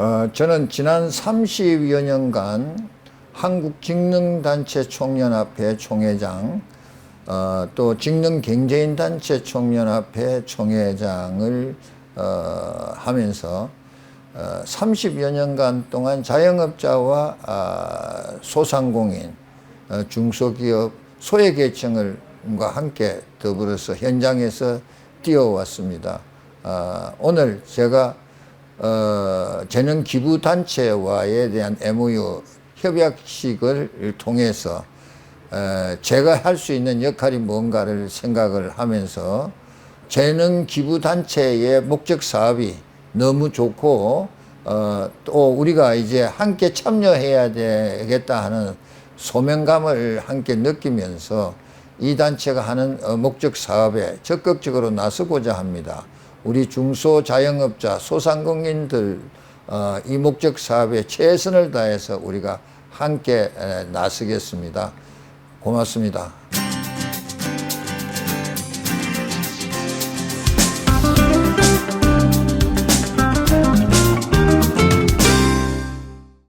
어, 저는 지난 30여 년간 한국직능단체 총연합회 총회장, 어, 또 직능 경제인 단체 총연합회 총회장을 어, 하면서 어, 30여 년간 동안 자영업자와 아, 소상공인, 어, 중소기업, 소외계층을과 함께 더불어서 현장에서 뛰어왔습니다. 아, 오늘 제가 어, 재능 기부 단체와에 대한 MOU 협약식을 통해서 어, 제가 할 수 있는 역할이 뭔가를 생각을 하면서 재능 기부 단체의 목적 사업이 너무 좋고 어, 또 우리가 이제 함께 참여해야 되겠다 하는 소명감을 함께 느끼면서 이 단체가 하는 어, 목적 사업에 적극적으로 나서고자 합니다. 우리 중소 자영업자, 소상공인들 어, 이 목적 사업에 최선을 다해서 우리가 함께 에, 나서겠습니다. 고맙습니다.